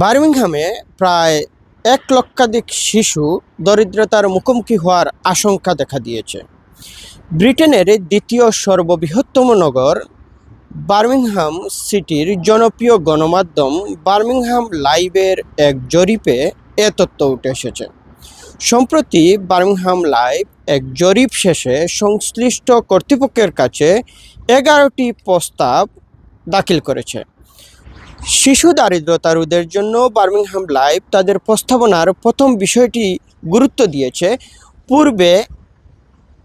বার্মিংহামে প্রায় এক লক্ষাধিক শিশু দরিদ্রতার মুখোমুখি হওয়ার আশঙ্কা দেখা দিয়েছে। ব্রিটেনের দ্বিতীয় সর্ববৃহত্তম নগর বার্মিংহাম সিটির জনপ্রিয় গণমাধ্যম বার্মিংহাম লাইভের এক জরিপে এ তথ্য উঠে এসেছে। সম্প্রতি বার্মিংহাম লাইভ এক জরিপ শেষে সংশ্লিষ্ট কর্তৃপক্ষের কাছে এগারোটি প্রস্তাব দাখিল করেছে। শিশু দারিদ্রতা রোধের জন্য বার্মিংহাম লাইভ তাদের প্রস্তাবনার প্রথম বিষয়টি গুরুত্ব দিয়েছে। পূর্বে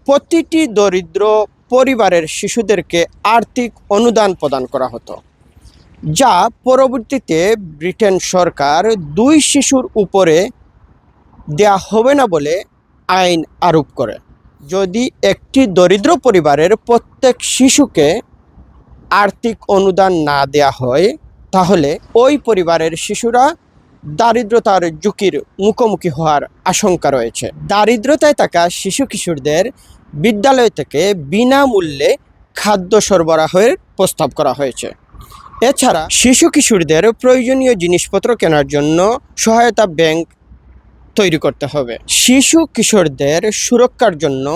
প্রতিটি দরিদ্র পরিবারের শিশুদেরকে আর্থিক অনুদান প্রদান করা হতো, যা পরবর্তীতে ব্রিটেন সরকার দুই শিশুর উপরে দেয়া হবে না বলে আইন আরোপ করে। যদি একটি দরিদ্র পরিবারের প্রত্যেক শিশুকে আর্থিক অনুদান না দেয়া হয় তাহলে ওই পরিবারের শিশুরা দারিদ্রতার ঝুঁকির মুখোমুখি হওয়ার আশঙ্কা রয়েছে। দারিদ্রতায় থাকা শিশু কিশোরদের বিদ্যালয় থেকে বিনামূল্যে খাদ্য সরবরাহের প্রস্তাব করা হয়েছে। এছাড়া শিশু কিশোরদের প্রয়োজনীয় জিনিসপত্র কেনার জন্য সহায়তা ব্যাংক তৈরি করতে হবে। শিশু কিশোরদের সুরক্ষার জন্য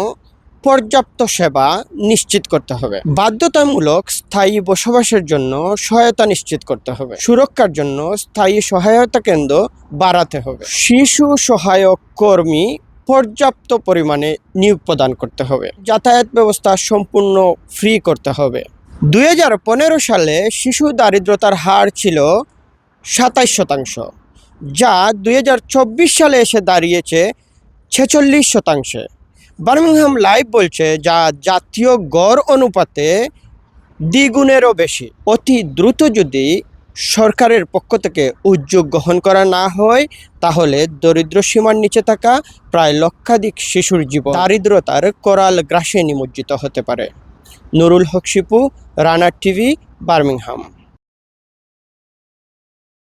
পর্যাপ্ত সেবা নিশ্চিত করতে হবে। বাধ্যতামূলক স্থায়ী বসবাসের জন্য সহায়তা নিশ্চিত করতে হবে। সুরক্ষার জন্য স্থায়ী সহায়তা কেন্দ্র বাড়াতে হবে। শিশু সহায়ক কর্মী পর্যাপ্ত পরিমাণে নিয়োগ প্রদান করতে হবে। যাতায়াত ব্যবস্থা সম্পূর্ণ ফ্রি করতে হবে। দু হাজার পনেরো সালে শিশু দারিদ্রতার হার ছিল সাতাইশ শতাংশ, যা দু হাজার চব্বিশ সালে এসে দাঁড়িয়েছে ছেচল্লিশ শতাংশে। বার্মিংহাম লাইভ বলছে, যা জাতীয় গড় অনুপাতে দ্বিগুণেরও বেশি। অতি দ্রুত যদি সরকারের পক্ষ থেকে উদ্যোগ গ্রহণ করা না হয়, তাহলে দরিদ্র সীমার নিচে থাকা প্রায় লক্ষাধিক শিশুর জীবন দারিদ্রতার করাল গ্রাসে নিমজ্জিত হতে পারে। নুরুল হক শিপু রানার টিভি, বার্মিংহাম।